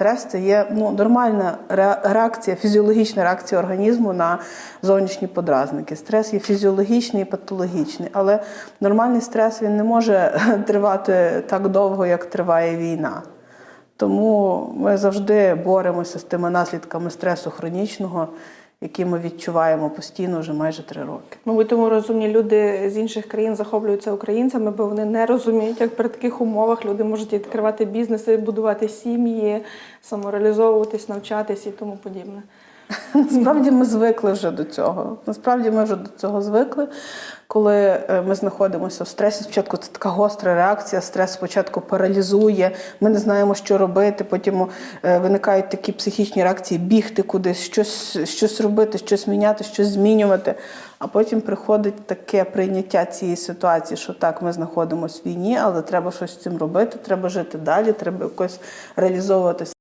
Стрес це є ну, нормальна реакція, фізіологічна реакція організму на зовнішні подразники. Стрес є фізіологічний і патологічний, але нормальний стрес він не може тривати так довго, як триває війна. Тому ми завжди боремося з тими наслідками стресу хронічного, які ми відчуваємо постійно вже майже три роки. Мабуть, тому розумні люди з інших країн захоплюються українцями, бо вони не розуміють, як при таких умовах люди можуть відкривати бізнеси, будувати сім'ї, самореалізовуватись, навчатись і тому подібне. Насправді ми звикли вже до цього. Насправді ми вже до цього звикли. Коли е, ми знаходимося в стресі, спочатку це така гостра реакція, стрес спочатку паралізує, ми не знаємо, що робити. Потім е, виникають такі психічні реакції бігти кудись, щось, щось робити, щось міняти, щось змінювати. А потім приходить таке прийняття цієї ситуації, що так, ми знаходимося в війні, але треба щось з цим робити, треба жити далі, треба якось реалізовуватися.